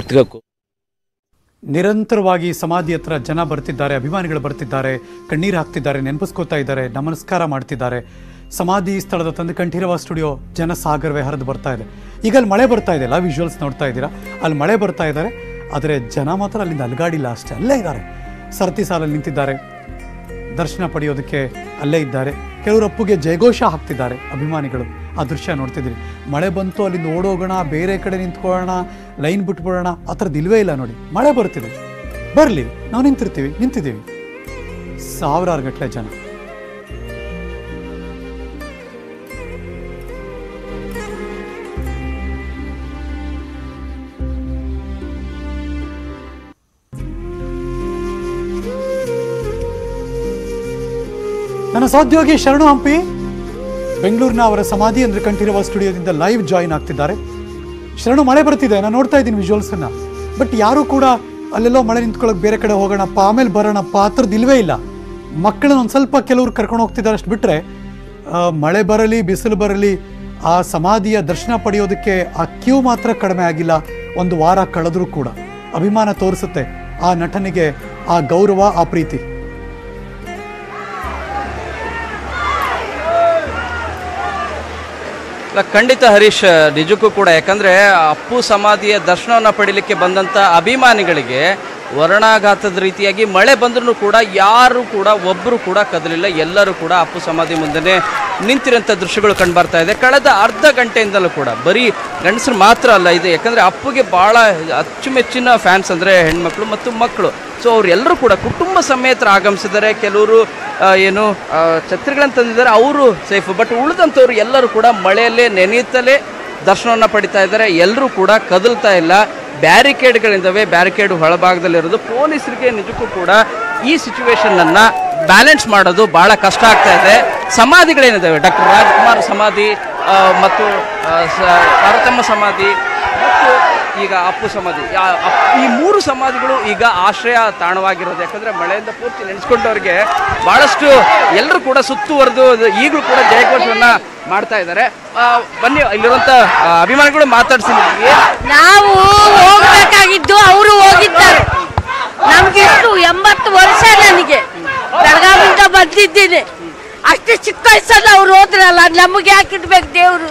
ಉತ್ಗಕ್ಕೂ ನಿರಂತರವಾಗಿ ಸಮಾಧಿ ಹತ್ರ ಜನ ಬರ್ತಿದ್ದಾರೆ, ಅಭಿಮಾನಿಗಳು ಬರ್ತಿದ್ದಾರೆ, ಕಣ್ಣೀರು ಹಾಕ್ತಿದ್ದಾರೆ, ನೆನಪಿಸ್ಕೋತಾ ಇದ್ದಾರೆ, ನಮಸ್ಕಾರ ಮಾಡ್ತಿದ್ದಾರೆ. ಸಮಾಧಿ ಸ್ಥಳದ ತಂದು ಕಂಠೀರವ ಸ್ಟುಡಿಯೋ ಜನ ಸಾಗರವೇ ಹರಿದು ಬರ್ತಾ ಇದೆ. ಈಗ ಅಲ್ಲಿ ಮಳೆ ಬರ್ತಾ ಇದೆ ಅಲ್ಲ ವಿಜುವಲ್ಸ್ ನೋಡ್ತಾ ಇದ್ದೀರಾ? ಅಲ್ಲಿ ಮಳೆ ಬರ್ತಾ ಇದ್ದಾರೆ, ಆದರೆ ಜನ ಮಾತ್ರ ಅಲ್ಲಿಂದ ಅಲ್ಗಾಡಿಲ್ಲ, ಅಷ್ಟೇ ಅಲ್ಲೇ ಇದ್ದಾರೆ. ಸರತಿ ಸಾಲಲ್ಲಿ ನಿಂತಿದ್ದಾರೆ, ದರ್ಶನ ಪಡೆಯೋದಕ್ಕೆ ಅಲ್ಲೇ ಇದ್ದಾರೆ. ಕೆಲವರು ಅಪ್ಪುಗೆ ಜಯಘೋಷ ಹಾಕ್ತಿದ್ದಾರೆ, ಅಭಿಮಾನಿಗಳು. ಆ ದೃಶ್ಯ ನೋಡ್ತಿದ್ದೀರಿ. ಮಳೆ ಬಂತು, ಅಲ್ಲಿಂದ ಓಡೋಗೋಣ, ಬೇರೆ ಕಡೆ ನಿಂತ್ಕೊಳ್ಳೋಣ, ಲೈನ್ ಬಿಟ್ಬಿಡೋಣ, ಆ ಥರದ್ದು ಇಲ್ವೇ ಇಲ್ಲ ನೋಡಿ. ಮಳೆ ಬರ್ತಿದೆ. ಬರಲಿ, ನಾವು ನಿಂತಿರ್ತೀವಿ, ನಿಂತಿದ್ದೀವಿ. ಸಾವಿರಾರು ಗಟ್ಟಲೆ ಜನ. ನನ್ನ ಸಹೋದ್ಯೋಗಿ ಶರಣು ಹಂಪಿ. ಬೆಂಗಳೂರಿನ ಅವರ ಸಮಾಧಿ ಅಂದ್ರೆ ಕಂಠೀರವ ಸ್ಟುಡಿಯೋದಿಂದ ಲೈವ್ ಜಾಯಿನ್ ಆಗ್ತಿದ್ದಾರೆ. ಶರಣು, ಮಳೆ ಬರ್ತಿದೆ, ನಾನು ನೋಡ್ತಾ ಇದ್ದೀನಿ ವಿಜುವಲ್ಸ್ ಅನ್ನ. ಬಟ್ ಯಾರು ಕೂಡ ಅಲ್ಲೆಲ್ಲೋ ಮಳೆ ನಿಂತ್ಕೊಳ್ಳೋಕೆ ಬೇರೆ ಕಡೆ ಹೋಗೋಣಪ್ಪ, ಆಮೇಲೆ ಬರೋಣಪ್ಪ, ಆ ಥರದ್ದು ಇಲ್ಲ. ಮಕ್ಕಳನ್ನ ಒಂದು ಸ್ವಲ್ಪ ಕೆಲವರು ಕರ್ಕೊಂಡು ಹೋಗ್ತಿದ್ದಾರೆ ಅಷ್ಟು ಬಿಟ್ಟರೆ ಮಳೆ ಬರಲಿ, ಬಿಸಿಲು ಬರಲಿ, ಆ ಸಮಾಧಿಯ ದರ್ಶನ ಪಡೆಯೋದಕ್ಕೆ ಆ ಕ್ಯೂ ಮಾತ್ರ ಕಡಿಮೆ ಆಗಿಲ್ಲ, ಒಂದು ವಾರ ಕಳೆದರೂ ಕೂಡ. ಅಭಿಮಾನ ತೋರಿಸುತ್ತೆ ಆ ನಟನಿಗೆ ಆ ಗೌರವ, ಆ ಪ್ರೀತಿ. ಇಲ್ಲ ಖಂಡಿತ ಹರೀಶ್ ನಿಜಕ್ಕೂ ಕೂಡ. ಯಾಕಂದರೆ ಅಪ್ಪು ಸಮಾಧಿಯ ದರ್ಶನವನ್ನು ಪಡೀಲಿಕ್ಕೆ ಬಂದಂಥ ಅಭಿಮಾನಿಗಳಿಗೆ ವರ್ಣಾಘಾತದ ರೀತಿಯಾಗಿ ಮಳೆ ಬಂದರೂ ಕೂಡ ಯಾರೂ ಕೂಡ ಒಬ್ಬರು ಕೂಡ ಕದಲಿಲ್ಲ. ಎಲ್ಲರೂ ಕೂಡ ಅಪ್ಪು ಸಮಾಧಿ ಮುಂದೆನೇ ನಿಂತಿರೋಂಥ ದೃಶ್ಯಗಳು ಕಂಡು ಬರ್ತಾ ಇದೆ. ಕಳೆದ ಅರ್ಧ ಗಂಟೆಯಿಂದಲೂ ಕೂಡ, ಬರೀ ಗಂಡಸರು ಮಾತ್ರ ಅಲ್ಲ ಇದು. ಯಾಕಂದರೆ ಅಪ್ಪುಗೆ ಭಾಳ ಅಚ್ಚುಮೆಚ್ಚಿನ ಫ್ಯಾನ್ಸ್ ಅಂದರೆ ಹೆಣ್ಮಕ್ಳು ಮತ್ತು ಮಕ್ಕಳು. ಸೊ ಅವರೆಲ್ಲರೂ ಕೂಡ ಕುಟುಂಬ ಸಮೇತರ ಆಗಮಿಸಿದ್ದಾರೆ. ಕೆಲವರು ಏನು ಛತ್ರಿಗಳನ್ನು ತಂದಿದ್ದಾರೆ, ಅವರು ಸೇಫ್. ಬಟ್ ಉಳಿದಂಥವ್ರು ಎಲ್ಲರೂ ಕೂಡ ಮಳೆಯಲ್ಲೇ ನೆನೆಯುತ್ತಲೇ ದರ್ಶನವನ್ನು ಪಡಿತಾ ಇದ್ದಾರೆ. ಎಲ್ಲರೂ ಕೂಡ ಕದಲ್ತಾ ಇಲ್ಲ. ಬ್ಯಾರಿಕೇಡ್ಗಳಿದ್ದಾವೆ ಬ್ಯಾರಿಕೇಡ್ ಒಳಭಾಗದಲ್ಲಿರೋದು ಪೊಲೀಸರಿಗೆ ನಿಜಕ್ಕೂ ಕೂಡ ಈ ಸಿಚುವೇಶನನ್ನು ಬ್ಯಾಲೆನ್ಸ್ ಮಾಡೋದು ಭಾಳ ಕಷ್ಟ ಆಗ್ತಾ ಇದೆ. ಸಮಾಧಿಗಳೇನಿದ್ದಾವೆ ಡಾಕ್ಟರ್ ರಾಜ್ಕುಮಾರ್ ಸಮಾಧಿ ಮತ್ತು ಭಾರತಮ್ಮ ಸಮಾಧಿ ಈಗ ಅಪ್ಪು ಸಮಾಧಿ. ಈ ಮೂರು ಸಮಾಧಿಗಳು ಈಗ ಆಶ್ರಯ ತಾಣವಾಗಿರೋದು. ಯಾಕಂದ್ರೆ ಮಳೆಯಿಂದ ಪೂರ್ತಿ ನೆನೆಸ್ಕೊಂಡವ್ರಿಗೆ ಬಹಳಷ್ಟು ಎಲ್ಲರೂ ಕೂಡ ಸುತ್ತುವರೆದು ಈಗಲೂ ಕೂಡ ಜಯಘೋಷವನ್ನ ಮಾಡ್ತಾ ಇದ್ದಾರೆ. ಬನ್ನಿ, ಇಲ್ಲಿರುವಂತ ಅಭಿಮಾನಿಗಳು ಮಾತಾಡ್ಸಿದ್ವಿ ನಾವು ಹೋಗ್ಬೇಕಾಗಿದ್ದು ಅವರು ಹೋಗಿದ್ದಾರೆ. ನಮ್ಗೆ ಎಂಬತ್ತು ವರ್ಷ ನನಗೆ. ಬೆಳಗಾವಿಯಿಂದ ಬಂದಿದ್ದೀನಿ. ಅಷ್ಟು ಚಿಕ್ಕ ವಯಸ್ಸಲ್ಲಿ ಅವ್ರು ಹೋದ್ರಲ್ಲ, ನಮಗೆ ಯಾಕಿಡ್ಬೇಕು ದೇವ್ರು?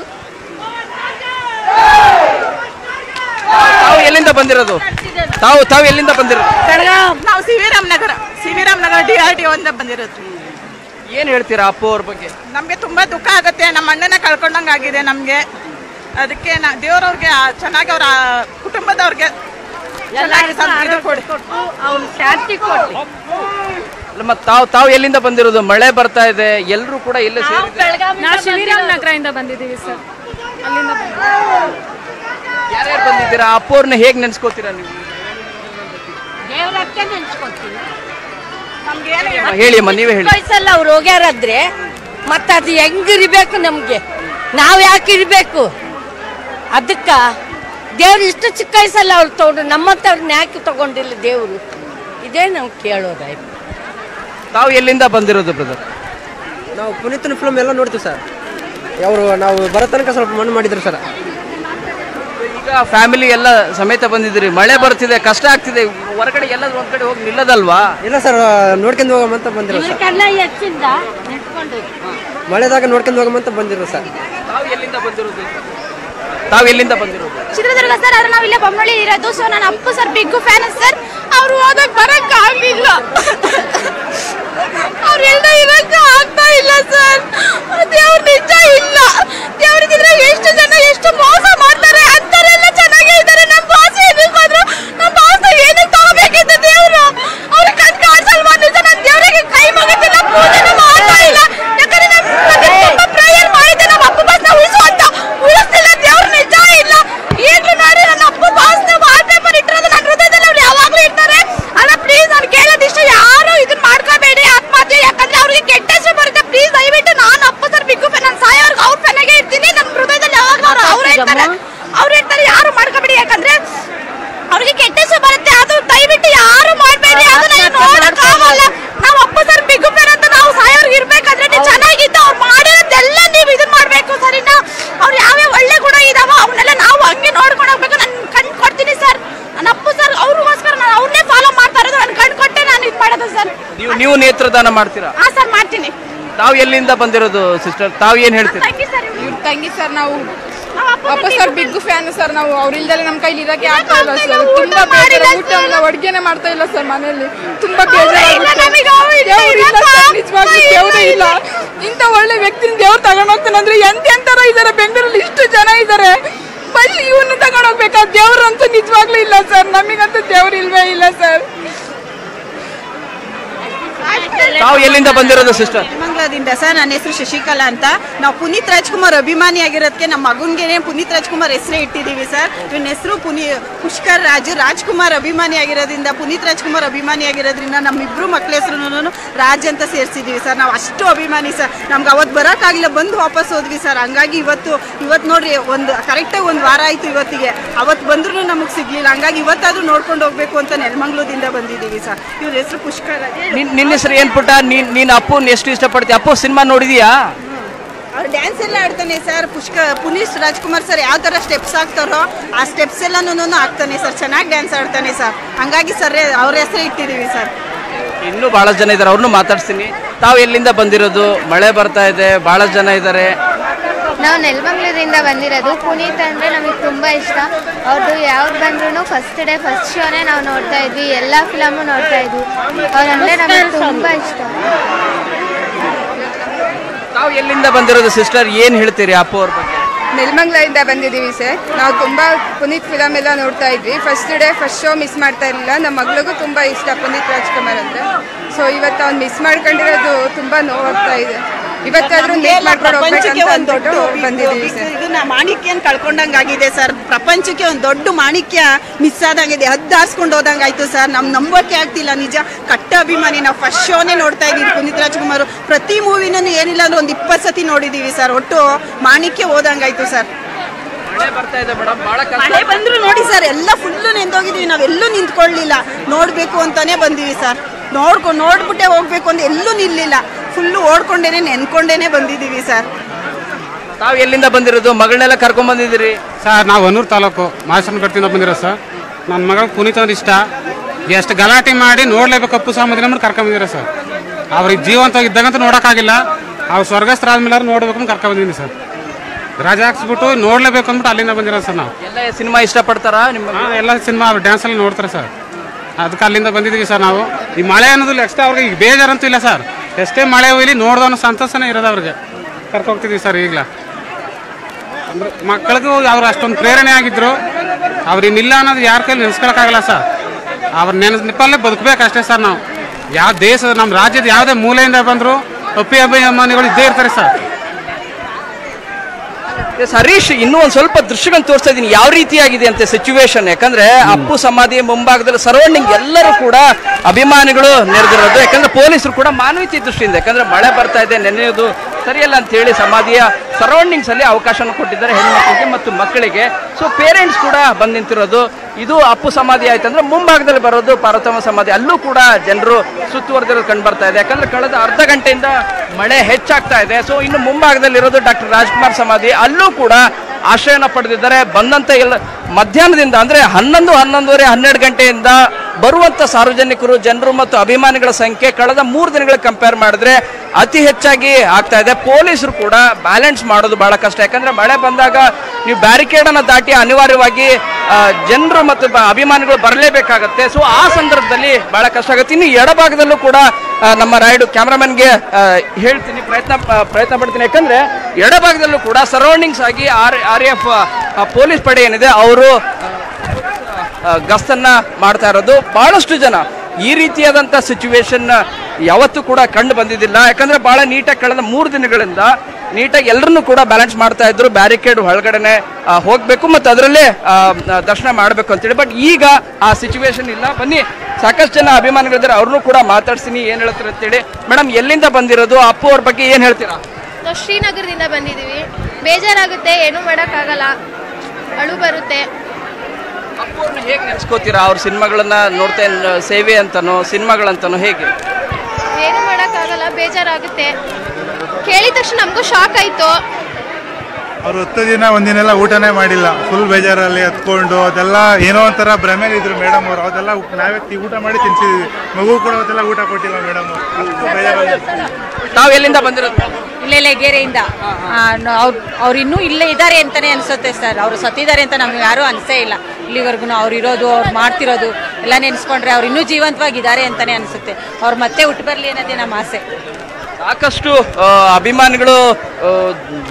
ತಾವು ಎಲ್ಲಿಂದ ಬಂದಿರೋದು? ತಾವು ತಾವು ಎಲ್ಲಿಂದ ಬಂದಿರೋದು? ನಾವು C V Ram Nagar. C V Ram Nagar D R D ಇಂದ ಬಂದಿರೋದು. ಏನ್ ಹೇಳ್ತೀರಾ ಅಪ್ಪು ಅವ್ರ ಬಗ್ಗೆ? ನಮಗೆ ತುಂಬಾ ದುಃಖ ಆಗುತ್ತೆ. ನಮ್ಮ ಅಣ್ಣನ ಕಳ್ಕೊಂಡಂಗೆ ಆಗಿದೆ ನಮಗೆ. ಅದಕ್ಕೆ ನಾ ದೇವ್ರವ್ರಿಗೆ ಆ- ಚೆನ್ನಾಗಿ ಅವ್ರ ಕುಟುಂಬದವ್ರಿಗೆ ತಾವ್ ತಾವ್ ಶಾಂತಿ ಅಲ್ಲ, ತಾವು ತಾವು ಎಲ್ಲಿಂದ ಬಂದಿರೋದು? ಮಳೆ ಬರ್ತಾ ಇದೆ. ಎಲ್ಲರೂ ಕೂಡ ಎಲ್ಲ ಸೇರಿ ನಗರ ಇಂದ ನಗರದಿಂದ ಬಂದಿದ್ದೀವಿ. ಸರ್. ಅಲ್ಲಿಂದ ಯಾರ್ಯಾರು ಬಂದಿದ್ದೀರಾ? ಅಪೂರ್ಣ ಹೇಗೆ ನೆನ್ಸ್ಕೋತೀರಾ ನೀವು? ದೇವ್ರಕ್ಕೆ ನೆನ್ಸ್ಕೊತೀವಿ ಹೇಳಿ? ಅಮ್ಮ ನೀವೇ ಹೇಳಿ. ವಯಸ್ಸಲ್ಲಿ ಅವ್ರು ಹೋಗ್ಯಾರಾದ್ರೆ ಮತ್ತೆ ಅದು ಹೆಂಗಿರ್ಬೇಕು ನಮಗೆ? ನಾವು ಯಾಕೆ ಇರಬೇಕು? ಅದಕ್ಕ ದೇವ್ರು ಇಷ್ಟು ಚಿಕ್ಕ ವಯಸ್ಸಲ್ಲ ಅವ್ರು ತಗೊಂಡು ನಮ್ಮಂಥವ್ರನ್ನ ಯಾಕೆ ತಗೊಂಡಿಲ್ಲ ದೇವರು? ಇದೇ ನಾವು ಕೇಳೋದಾಯ್ತು. ತಾವು ಎಲ್ಲಿಂದ ಬಂದಿರೋದು ಬ್ರದರ್ ನಾವು ಪುನೀತನ ಫಿಲ್ಮ್ ಎಲ್ಲ ನೋಡ್ತೀವಿ ಸರ್ ಅವರು ನಾವು ಬರೋ ತನಕ ಸ್ವಲ್ಪ ಮಣ್ಣು ಮಾಡಿದ್ರು ಸರ್ ಫ್ಯಾಮಿಲಿ ಎಲ್ಲ ಸಮೇತ ಬಂದಿದ್ರಿ ಮಳೆ ಬರ್ತಿದೆ ಕಷ್ಟ ಆಗ್ತಿದೆ. ಹೊರಗಡೆ ಎಲ್ಲಾದ್ರೂ ಒಂದ್ ಕಡೆ ಹೋಗಿ ನಿಲ್ಲದಲ್ವಾ? ಇಲ್ಲ ಸರ್ ನೋಡ್ಕೊಂಡು ಹೋಗಮಂತ ಬಂದಿರೋ ಸರ್. ಮಳೆದಾಗ ನೋಡ್ಕೊಂಡು ಹೋಗಮಂತ ಬಂದಿರೋ ಸರ್. ತಾವು ಎಲ್ಲಿಂದ ಬಂದಿರೋದು? ತಾವು ಎಲ್ಲಿಂದ ಬಂದಿರೋದು? ಚಿತ್ರದುರ್ಗ ಸರ್ ಆದ್ರೆ ನಾವು ಇಲ್ಲೇ ಬೊಮ್ಮಳಿ ಇರೋದು. ಸೊ ನಾನು Appu sir big fan sir. ಅವ್ರು ಹೋದಾಗ ಬರಕ್ ಆಗ್ಲಿಲ್ಲ ಅವ್ರು ಎಲ್ಲ ಇರಕ್ ಆಗ್ತಾ ಇಲ್ಲ ಸರ್. ದೇವ್ರ ನಿಜ ಇಲ್ಲ. ದೇವ್ರಿಗಿದ್ರೆ ಎಷ್ಟು ಜನ ಎಷ್ಟು ಮೋಸ ಮಾಡ್ತಾರೆ ಅಂತಾರೆಲ್ಲ ಚೆನ್ನಾಗೇ ಇದ್ದಾರೆ ನಮ್ಮ ಬಾಸ್ ಏನಕ್ಕೆ ಹೋದ್ರು ನಮ್ಮ ಬಾಸ್ ಏನಕ್ಕೆ ತಗೋಬೇಕಿತ್ತು ದೇವ್ರು ಅವ್ರ ಕಣ್ ಕಾಣಿಸಲ್ವಾ ನಿಜ ನಾನು ದೇವ್ರಿಗೆ ಕೈ ಮುಗಿತಿಲ್ಲ ಪೂಜೆನೂ ಮಾಡ್ತಾ ಇಲ್ಲ ಯಾಕಂದ್ರೆ ನಾನು ತುಂಬಾ ಪ್ರೇಯರ್ ಮಾಡಿದ್ದೆ ನಮ್ಮ ಅಪ್ಪ ಬಾಸ್ನ ಉಳಿಸು ಅಂತ ಉಳಿಸ್ತಿಲ್ಲ ದೇವ್ರ ನಿಜ ಇಲ್ಲ ಈಗಲೂ ನೋಡಿ ನನ್ನ ಅಪ್ಪ ಬಾಸ್ನ ವಾಲ್ ಪೇಪರ್ ಇಟ್ಟಿರೋದು ನನ್ನ ಹೃದಯದಲ್ಲಿ ಅವ್ರು ಯಾವಾಗ್ಲೂ ಇರ್ತಾರೆ ಅಲ್ಲ ಪ್ಲೀಸ್ ನಾನು ಕೇಳೋದಿಷ್ಟು ನೀವು ನೇತ್ರದಾನ ಮಾಡ್ತೀರಾ? ಹಾ ಸರ್ ಮಾಡ್ತೀನಿ. ತಾವು ಎಲ್ಲಿಂದ ಬಂದಿರೋದು ಸಿಸ್ಟರ್ ತಾವು ಏನ್ ಹೇಳ್ತೀರಾ? ಇವ್ರ. ತಂಗಿ ಸರ್ ನಾವು. ಅಪ್ಪ ಸರ್ ಬಿಗ್ ಫ್ಯಾನ್ ಸರ್ ನಾವು. ಅವ್ರಿಲ್ದಲೆ ನಮ್ಮ ಕೈಲಿ ಇರಕ್ಕೆ ಆಗ್ತಾ ಇಲ್ಲ ಸರ್. ತುಂಬಾ ಬೇಜಾರು ಊಟ ಎಲ್ಲ ಅಡ್ಗೆನೆ ಮಾಡ್ತಾ ಇಲ್ಲ ಸರ್ ಮನೆಯಲ್ಲಿ. ತುಂಬಾ ನಿಜವಾಗ್ಲೂ ದೇವ್ರೇ ಇಲ್ಲ. ಇಂಥ ಒಳ್ಳೆ ವ್ಯಕ್ತಿನ ದೇವ್ರು ತಗೊಂಡೋಗ್ತಾನೆ ಅಂದ್ರೆ ಎಂತ ಎಂತರ ಇದಾರೆ. ಬೆಂಗಳೂರಲ್ಲಿ ಇಷ್ಟು ಜನ ಇದಾರೆ. ಬಲ್ಲಿ ಇವನ್ನ ತಗೊಂಡೋಗ್ಬೇಕಾ ದೇವ್ರಂತೂ ನಿಜವಾಗ್ಲೂ ಇಲ್ಲ ಸರ್. ನಮಗಂತೂ ದೇವ್ರು ಇಲ್ವೇ ಇಲ್ಲ ಸರ್. ತಾವು ಎಲ್ಲಿಂದ ಬಂದಿರೋದು ಸಿಸ್ಟರ್ ಮಂಗಳದಿಂದ ಸರ್ ನನ್ನ ಹೆಸರು ಶಶಿಕಲಾ ಅಂತ. ನಾವು ಪುನೀತ್ ರಾಜ್ಕುಮಾರ್ ಅಭಿಮಾನಿ ಆಗಿರೋದಕ್ಕೆ ನಮ್ಮ ಮಗನ್ಗೆ ಪುನೀತ್ ರಾಜ್ಕುಮಾರ್ ಹೆಸರೇ ಇಟ್ಟಿದ್ದೀವಿ ಸರ್ ಇವನ ಹೆಸರು ಪುನಿ ಪುಷ್ಕರ್ ರಾಜು ರಾಜ್ಕುಮಾರ್ ಅಭಿಮಾನಿ ಆಗಿರೋದ್ರಿಂದ ಪುನೀತ್ ರಾಜ್ಕುಮಾರ್ ಅಭಿಮಾನಿ ಆಗಿರೋದ್ರಿಂದ ನಮ್ಮಿಬ್ರು ಮಕ್ಕಳ ಹೆಸರು ರಾಜ್ ಅಂತ ಸೇರಿಸಿದ್ದೀವಿ ಸರ್ ನಾವು ಅಷ್ಟು ಅಭಿಮಾನಿ ಸರ್ ನಮ್ಗೆ ಅವತ್ತು ಬರೋಕ್ಕಾಗಲಿಲ್ಲ ಬಂದು ವಾಪಸ್ ಹೋದ್ವಿ ಸರ್ ಹಂಗಾಗಿ ಇವತ್ತು ಇವತ್ತು ನೋಡ್ರಿ ಒಂದು ಕರೆಕ್ಟಾಗಿ ಒಂದು ವಾರ ಆಯಿತು ಇವತ್ತಿಗೆ. ಅವತ್ತು ಬಂದ್ರೂ ನಮಗೆ ಸಿಗಲಿಲ್ಲ. ಹಂಗಾಗಿ ಇವತ್ತಾದರೂ ನೋಡ್ಕೊಂಡು ಹೋಗ್ಬೇಕು ಅಂತ ನೆಲಮಂಗ್ಲದಿಂದ ಬಂದಿದ್ದೀವಿ ಸರ್ ಇವ್ರ ಹೆಸರು ಪುಷ್ಕರ್ ರಾಜ್. ನಿನ್ ನಿನ್ನ ಹೆಸರು ಏನ್ ಪುಟ್ಟ? ನೀನ್ ನೀನ್ ಅಪ್ಪನ್ ಎಷ್ಟು ಇಷ್ಟಪಡ್ತೀಯ? ಅಪ್ಪು ಸಿನಿಮಾ ನೋಡಿದೀಯಾ? ಅವ್ರು ಡ್ಯಾನ್ಸ್ ಎಲ್ಲ ಆಡ್ತಾನೆ ಸರ್. ಪುಷ್ಕ ಪುನೀಶ್ ರಾಜ್ಕುಮಾರ್ ಸರ್ ಯಾವ ಥರ ಸ್ಟೆಪ್ಸ್ ಆಗ್ತಾರೋ ಆ ಸ್ಟೆಪ್ಸ್ ಎಲ್ಲನೂ ಆಗ್ತಾನೆ ಸರ್. ಚೆನ್ನಾಗಿ ಡ್ಯಾನ್ಸ್ ಆಡ್ತಾನೆ ಸರ್. ಹಂಗಾಗಿ ಸರ್ ಅವ್ರ ಹೆಸರು ಇಟ್ಟಿದ್ದೀವಿ ಸರ್. ಇನ್ನೂ ಬಹಳ ಜನ ಇದ್ದಾರೆ. ಅವ್ರನ್ನೂ ಮಾತಾಡ್ತೀನಿ ತಾವು ಎಲ್ಲಿಂದ ಬಂದಿರೋದು? ಮಳೆ ಬರ್ತಾ ಇದೆ. ಬಹಳ ಜನ ಇದ್ದಾರೆ. ನಾವು ನೆಲಮಂಗ್ಳೂರಿಂದ ಬಂದಿರೋದು. ಪುನೀತ್ ಅಂದರೆ ನಮಗೆ ತುಂಬ ಇಷ್ಟ. ಅವ್ರದ್ದು ಯಾವ್ದು ಬಂದ್ರೂ ಫಸ್ಟ್ ಡೇ ಫಸ್ಟ್ ಶೋನೇ ನಾವು ನೋಡ್ತಾ ಇದ್ವಿ. ಎಲ್ಲ ಫಿಲಮು ನೋಡ್ತಾ ಇದ್ವಿ. ಅವ್ರಂದ್ರೆ ನಮಗೆ ತುಂಬ ಇಷ್ಟ. ತಾವು ಎಲ್ಲಿಂದ ಬಂದಿರೋದು ಸಿಸ್ಟರ್? ಏನು ಹೇಳ್ತೀರಿ ಅಪ್ಪು ಅವ್ರ ಬಗ್ಗೆ? ನೆಲಮಂಗ್ಲಿಂದ ಬಂದಿದ್ದೀವಿ ಸರ್. ನಾವು ತುಂಬ ಪುನೀತ್ ಫಿಲಮ್ ಎಲ್ಲ ನೋಡ್ತಾ ಇದ್ವಿ. First day first show miss ಮಾಡ್ತಾ ಇರಲಿಲ್ಲ. ನಮ್ಮ ಮಗಳಿಗೂ ತುಂಬ ಇಷ್ಟ ಪುನೀತ್ ರಾಜ್ಕುಮಾರ್ ಅಂದ್ರೆ. ಸೊ ಇವತ್ತು ಅವ್ನು ಮಿಸ್ ಮಾಡ್ಕೊಂಡಿರೋದು ತುಂಬ ನೋವಾಗ್ತಾ ಇದೆ. ಇವತ್ತಾದ್ರೂ ಪ್ರಪಂಚಕ್ಕೆ ಒಂದು ದೊಡ್ಡ ಮಾಣಿಕ್ಯನ ಕಳ್ಕೊಂಡಂಗೆ ಆಗಿದೆ ಸರ್. ಪ್ರಪಂಚಕ್ಕೆ ಒಂದು ದೊಡ್ಡ ಮಾಣಿಕ್ಯ ಮಿಸ್ ಆದಂಗಿದೆ ಹದ್ದಾರ್ಸ್ಕೊಂಡು ಹೋದಂಗಾಯ್ತು ಸರ್. ನಮ್ ನಂಬಕ್ಕೆ ಆಗ್ತಿಲ್ಲ ನಿಜ. ಕಟ್ಟ ಅಭಿಮಾನಿ. ನಾವು ಫಸ್ಟ್ ಶೋನೇ ನೋಡ್ತಾ ಇದೀವಿ ಪುನೀತ್ ರಾಜ್ಕುಮಾರ್ ಪ್ರತಿ ಮೂವಿನೂ ಏನಿಲ್ಲ ಅಂದ್ರೆ ಒಂದು ಇಪ್ಪತ್ತು ಸತಿ ನೋಡಿದೀವಿ ಸರ್. ಒಟ್ಟು ಮಾಣಿಕ್ಯ ಹೋದಂಗಾಯ್ತು ಸರ್. ಮಳೆ ಬರ್ತಾ ಇದೆ ಮೇಡಮ್ ಬಹಳ ಮಳೆ ಬಂದ್ರು ನೋಡಿ ಸರ್ ಎಲ್ಲ ಫುಲ್ಲು ನಿಂತೋಗಿದೀವಿ ನಾವೆಲ್ಲೂ ನಿಂತ್ಕೊಳ್ಳಿಲ್ಲ. ನೋಡ್ಬೇಕು ಅಂತಾನೆ ಬಂದೀವಿ ಸರ್. ನೋಡ್ಕೊ ನೋಡ್ಬಿಟ್ಟೆ ಹೋಗ್ಬೇಕು ಅಂತ ಎಲ್ಲೂ ನಿಲ್ಲಿಲ್ಲ. ಫುಲ್ಲು ಓಡ್ಕೊಂಡೇನೆ ನೆನ್ಕೊಂಡೇನೆ ಬಂದಿದ್ದೀವಿ ಸರ್. ತಾವು ಎಲ್ಲಿಂದ ಬಂದಿರೋದು? ಮಗಳನ್ನೆಲ್ಲ ಕರ್ಕೊಂಡ್ ಬಂದಿದ್ದೀರಿ? ಸರ್ ನಾವು ಹೊನ್ನೂರು ತಾಲೂಕು ಮಾಸನಗಟ್ಟಿಂದ ಬಂದಿರೋ ಸರ್. ನನ್ನ ಮಗ ಪುನೀತ್ ಅಂದ್ರೆ ಇಷ್ಟ. ಎಷ್ಟು ಗಲಾಟೆ ಮಾಡಿ ನೋಡ್ಲೇಬೇಕು ಅಪ್ಪು ಸಾಮದಿನ ಮಾಡಿ ಕರ್ಕೊಂಬಂದಿರೋ ಸರ್. ಅವ್ರಿಗೆ ಜೀವಂತ ಇದ್ದಾಗಂತ ನೋಡೋಕ್ಕಾಗಿಲ್ಲ. ಅವ್ರು ಸ್ವರ್ಗಸ್ಥರ ಆದ್ಮೇಲೆ ನೋಡ್ಬೇಕು ಅಂತ ಕರ್ಕೊಂಬಂದಿನಿ ಸರ್. ರಜೆ ಹಾಕ್ಸ್ಬಿಟ್ಟು ನೋಡ್ಲೇಬೇಕು ಅಂದ್ಬಿಟ್ಟು ಅಲ್ಲಿಂದ ಬಂದಿರೋ ಸರ್ ನಾವು. ಎಲ್ಲ ಸಿನಿಮಾ ಇಷ್ಟಪಡ್ತಾರ ನಿಮ್ಮ ಎಲ್ಲ ಸಿನಿಮಾ ಡ್ಯಾನ್ಸ್ ಅಲ್ಲಿ ನೋಡ್ತಾರೆ ಸರ್. ಅದಕ್ಕೆ ಅಲ್ಲಿಂದ ಬಂದಿದ್ದೀವಿ ಸರ್ ನಾವು. ಈ ಮಳೆ ಅನ್ನೋದಿಲ್ಲ ಎಕ್ಸ್ಟ್ರಾ ಅವ್ರಿಗೆ ಈಗ ಬೇಜಾರಂತೂ ಇಲ್ಲ ಸರ್. ಎಷ್ಟೇ ಮಳೆ ಹೋಯ್ಲಿ ನೋಡ್ದವನು ಸಂತಸನೇ ಇರೋದು ಅವ್ರಿಗೆ. ಕರ್ಕೋಗ್ತಿದ್ದೀವಿ ಸರ್ ಈಗಲ. ಅಂದ್ರೆ ಮಕ್ಕಳಿಗೂ ಅವ್ರು ಅಷ್ಟೊಂದು ಪ್ರೇರಣೆ ಆಗಿದ್ರು. ಅವ್ರು ಇನ್ನಿಲ್ಲ ಅನ್ನೋದು ಯಾರ ಕೈಲಿ ನೆನೆಸ್ಕೊಳಕ್ಕಾಗಲ್ಲ ಸರ್. ಅವ್ರ ನೆನಪಲ್ಲೇ ನಿಪ್ಪಲ್ಲೇ ಬದುಕಬೇಕಷ್ಟೇ ಸರ್ ನಾವು. ಯಾವ ದೇಶ ನಮ್ಮ ರಾಜ್ಯದ ಯಾವುದೇ ಮೂಲೆಯಿಂದ ಬಂದರೂ, ಅಪ್ಪಿ ಅಭಿಮಾನಿಗಳು ಇದ್ದೇ ಇರ್ತಾರೆ ಸರ್. ಎಸ್, ಹರೀಶ್, ಇನ್ನೂ ಒಂದ್ ಸ್ವಲ್ಪ ದೃಶ್ಯಗಳನ್ನು ತೋರಿಸ್ತಾ ಇದೀನಿ. ಯಾವ ರೀತಿಯಾಗಿದೆ ಅಂತ ಸಿಚುವೇಶನ್ ಯಾಕಂದ್ರೆ ಅಪ್ಪು ಸಮಾಧಿ ಮುಂಭಾಗದಲ್ಲಿ ಸರೌಂಡಿಂಗ್ ಎಲ್ಲರೂ ಕೂಡ ಅಭಿಮಾನಿಗಳು ನೆರೆದಿರೋದು. ಯಾಕಂದ್ರೆ ಪೊಲೀಸರು ಕೂಡ ಮಾನವೀಯತೆ ದೃಷ್ಟಿಯಿಂದ, ಯಾಕಂದ್ರೆ ಮಳೆ ಬರ್ತಾ ಇದೆ, ನೆನೆಯೋದು ಸರಿಯಲ್ಲ ಅಂತ ಹೇಳಿ ಸಮಾಧಿಯ ಸರೌಂಡಿಂಗ್ಸ್ ಅಲ್ಲಿ ಅವಕಾಶವನ್ನು ಕೊಟ್ಟಿದ್ದಾರೆ ಹೆಣ್ಮಕ್ಳಿಗೆ ಮತ್ತು ಮಕ್ಕಳಿಗೆ. ಸೊ ಪೇರೆಂಟ್ಸ್ ಕೂಡ ಬಂದು ನಿಂತಿರೋದು. ಇದು ಅಪ್ಪು ಸಮಾಧಿ ಆಯ್ತು ಆಯ್ತಂದ್ರೆ ಮುಂಭಾಗದಲ್ಲಿ ಬರೋದು ಪಾರ್ವತಮ ಸಮಾಧಿ. ಅಲ್ಲೂ ಕೂಡ ಜನರು ಸುತ್ತುವರೆದಿರೋದು ಕಂಡು ಬರ್ತಾ ಇದೆ. ಯಾಕಂದ್ರೆ ಕಳೆದ ಅರ್ಧ ಗಂಟೆಯಿಂದ ಮಳೆ ಹೆಚ್ಚಾಗ್ತಾ ಇದೆ. ಸೊ ಇನ್ನು ಮುಂಭಾಗದಲ್ಲಿರೋದು ಡಾಕ್ಟರ್ ರಾಜ್ಕುಮಾರ್ ಸಮಾಧಿ. ಅಲ್ಲೂ ಕೂಡ ಆಶ್ರಯನ ಪಡೆದಿದ್ದಾರೆ. ಬಂದಂತ ಎಲ್ಲ ಮಧ್ಯಾಹ್ನದಿಂದ ಅಂದ್ರೆ ಹನ್ನೊಂದು, ಹನ್ನೊಂದುವರೆ, ಹನ್ನೆರಡು ಗಂಟೆಯಿಂದ ಬರುವಂತ ಸಾರ್ವಜನಿಕರು, ಜನರು ಮತ್ತು ಅಭಿಮಾನಿಗಳ ಸಂಖ್ಯೆ ಕಳೆದ ಮೂರು ದಿನಗಳ ಕಂಪೇರ್ ಮಾಡಿದ್ರೆ ಅತಿ ಹೆಚ್ಚಾಗಿ ಆಗ್ತಾ ಇದೆ. ಪೊಲೀಸರು ಕೂಡ ಬ್ಯಾಲೆನ್ಸ್ ಮಾಡೋದು ಬಹಳ ಕಷ್ಟ. ಯಾಕಂದ್ರೆ ಮಳೆ ಬಂದಾಗ ನೀವು ಬ್ಯಾರಿಕೇಡನ್ನು ದಾಟಿ ಅನಿವಾರ್ಯವಾಗಿ ಜನರು ಮತ್ತು ಅಭಿಮಾನಿಗಳು ಬರಲೇಬೇಕಾಗತ್ತೆ. ಸೊ ಆ ಸಂದರ್ಭದಲ್ಲಿ ಬಹಳ ಕಷ್ಟ ಆಗುತ್ತೆ. ಇನ್ನು ಎಡಭಾಗದಲ್ಲೂ ಕೂಡ ನಮ್ಮ ರಾಯ್ಡು ಕ್ಯಾಮ್ರಾಮನ್ಗೆ ಹೇಳ್ತೀನಿ, ಪ್ರಯತ್ನ ಪ್ರಯತ್ನ ಪಡ್ತೀನಿ. ಯಾಕಂದ್ರೆ ಎಡಭಾಗದಲ್ಲೂ ಕೂಡ ಸರೌಂಡಿಂಗ್ಸ್ ಆಗಿ ಆರ್ ಆರ್ ಎಫ್ ಪೊಲೀಸ್ ಪಡೆ ಏನಿದೆ, ಅವರು ಗಸ್ತನ್ನ ಮಾಡ್ತಾ ಇರೋದು. ಬಹಳಷ್ಟು ಜನ ಈ ರೀತಿಯಾದಂಥ ಸಿಚುವೇಶನ್ ಯಾವತ್ತೂ ಕೂಡ ಕಂಡು ಬಂದಿದ್ದಿಲ್ಲ. ಯಾಕಂದ್ರೆ ಬಹಳ ನೀಟಾಗಿ ಕಳೆದ ಮೂರು ದಿನಗಳಿಂದ ನೀಟಾಗಿ ಎಲ್ಲರನ್ನೂ ಕೂಡ ಬ್ಯಾಲೆನ್ಸ್ ಮಾಡ್ತಾ ಇದ್ರು. ಬ್ಯಾರಿಕೇಡ್ ಒಳಗಡೆನೆ ಹೋಗಬೇಕು ಮತ್ತು ಅದರಲ್ಲೇ ದರ್ಶನ ಮಾಡಬೇಕು ಅಂತೇಳಿ. ಬಟ್ ಈಗ ಆ ಸಿಚುವೇಶನ್ ಇಲ್ಲ. ಬನ್ನಿ, ಸಾಕಷ್ಟು ಜನ ಅಭಿಮಾನಿಗಳಿದ್ದಾರೆ. ಅವ್ರನ್ನೂ ಕೂಡ ಮಾತಾಡ್ತೀನಿ ಏನು ಹೇಳ್ತಾರೆ ಅಂತೇಳಿ. ಮೇಡಮ್ ಎಲ್ಲಿಂದ ಬಂದಿರೋದು? ಅಪ್ಪು ಅವ್ರ ಬಗ್ಗೆ ಏನು ಹೇಳ್ತೀರಾ? ನಾವು ಶ್ರೀನಗರದಿಂದ ಬಂದಿದ್ದೀವಿ. ಬೇಜಾರಾಗುತ್ತೆ. ಏನೂ ಮಾಡೋಕ್ಕಾಗಲ್ಲ. ಅಳು ಬರುತ್ತೆ. ಅಪ್ಪು ಹೇಗೆ ನೆನೆಸ್ಕೋತೀರಾ ಅವ್ರ ಸಿನಿಮಾಗಳನ್ನ ನೋಡ್ತಾ ಸೇವೆ ಅಂತನೋ ಸಿನಿಮಾಗಳಂತನೋ ಹೇಗೆ? ಏನು ಮಾಡೋಕ್ಕಾಗಲ್ಲ ಬೇಜಾರಾಗುತ್ತೆ. ಕೇಳಿದ ತಕ್ಷಣ ನಮಗೂ ಶಾಕ್ ಆಯಿತು. ಅವ್ರು ಹತ್ತು ದಿನ ಒಂದಿನೆಲ್ಲ ಊಟನೇ ಮಾಡಿಲ್ಲ. ಫುಲ್ ಬೇಜಾರಲ್ಲಿ ಹತ್ಕೊಂಡು ಅದೆಲ್ಲ ಏನೋ ಒಂಥರ ಭ್ರಮೇಲಿ ಇದ್ರು ಮೇಡಮ್ ಅವರು. ಅದೆಲ್ಲ ನಾವೇ ತಿ- ಊಟ ಮಾಡಿ ತಿನ್ಸಿದ್ವಿ. ಮಗು ಕೂಡ ಅವತ್ತೆಲ್ಲ ಊಟ ಕೊಟ್ಟಿಲ್ಲ ಮೇಡಮ್ ತಾವು ಎಲ್ಲಿಂದ ಬಂದಿರೋದು? ಇಲ್ಲೇ ಲೆಗೇರೆಯಿಂದ. ಅವ್ರು ಅವ್ರು ಇನ್ನೂ ಇಲ್ಲೇ ಇದ್ದಾರೆ ಅಂತಾನೆ ಅನ್ಸುತ್ತೆ ಸರ್. ಅವರು ಸತ್ತಿದ್ದಾರೆ ಅಂತ ನಮ್ಗೆ ಯಾರೂ ಅನಿಸೇ ಇಲ್ಲ. ಇಲ್ಲಿವರೆಗೂ ಅವ್ರು ಇರೋದು ಅವ್ರು ಮಾಡ್ತಿರೋದು ಎಲ್ಲ ನೆನೆಸ್ಕೊಂಡ್ರೆ ಅವ್ರು ಇನ್ನೂ ಜೀವಂತವಾಗಿದ್ದಾರೆ ಅಂತಾನೆ ಅನಿಸುತ್ತೆ. ಅವ್ರು ಮತ್ತೆ ಹುಟ್ಟು ಬರಲಿ ಅನ್ನೋದೇ ನಮ್ಮ ಆಸೆ. ಸಾಕಷ್ಟು ಅಭಿಮಾನಿಗಳು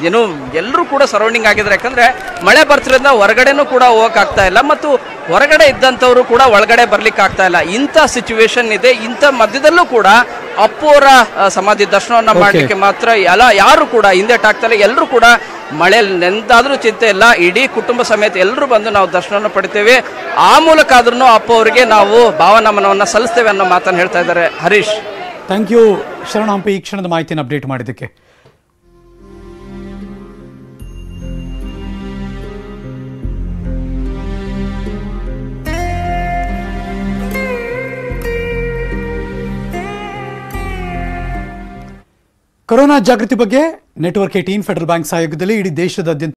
ಏನು ಎಲ್ಲರೂ ಕೂಡ ಸರೌಂಡಿಂಗ್ ಆಗಿದ್ದಾರೆ. ಯಾಕಂದ್ರೆ ಮಳೆ ಬರ್ತಿರೋದ್ರಿಂದ ಹೊರಗಡೆನೂ ಕೂಡ ಹೋಗೋಕ್ಕಾಗ್ತಾ ಆಗ್ತಾ ಇಲ್ಲ ಮತ್ತು ಹೊರಗಡೆ ಇದ್ದಂಥವರು ಕೂಡ ಒಳಗಡೆ ಬರ್ಲಿಕ್ಕೆ ಆಗ್ತಾ ಇಲ್ಲ. ಇಂಥ ಸಿಚುವೇಶನ್ ಇದೆ. ಇಂಥ ಮಧ್ಯದಲ್ಲೂ ಕೂಡ ಅಪ್ಪು ಅವರ ಸಮಾಧಿ ದರ್ಶನವನ್ನ. ಮಾಡಲಿಕ್ಕೆ ಮಾತ್ರ ಎಲ್ಲ ಯಾರು ಕೂಡ ಹಿಂದೆಟಾಗ್ತಾ ಇಲ್ಲ. ಎಲ್ಲರೂ ಕೂಡ ಮಳೆಯಲ್ಲಿ ನೆಂದಾದರೂ ಚಿಂತೆ ಇಲ್ಲ, ಇಡೀ ಕುಟುಂಬ ಸಮೇತ ಎಲ್ಲರೂ ಬಂದು ನಾವು ದರ್ಶನವನ್ನು ಪಡಿತೇವೆ. ಆ ಮೂಲಕ ಆದ್ರೂ ಅಪ್ಪ ಅವರಿಗೆ ನಾವು ಭಾವನಮನವನ್ನು ಸಲ್ಲಿಸ್ತೇವೆ ಅನ್ನೋ ಮಾತನ್ನು ಹೇಳ್ತಾ ಇದ್ದಾರೆ. ಹರೀಶ್. ಥ್ಯಾಂಕ್ ಯು ಶರಣ ಹಂಪಿ ಈ ಕ್ಷಣದ ಮಾಹಿತಿಯನ್ನು ಅಪ್ಡೇಟ್ ಮಾಡಿದ್ದಕ್ಕೆ. ಕೊರೋನಾ ಜಾಗೃತಿ ಬಗ್ಗೆ ನೆಟ್ವರ್ಕ್ ಏಟೀನ್ ಫೆಡರಲ್ ಬ್ಯಾಂಕ್ ಸಹಯೋಗದಲ್ಲಿ ಇಡೀ ದೇಶದಾದ್ಯಂತ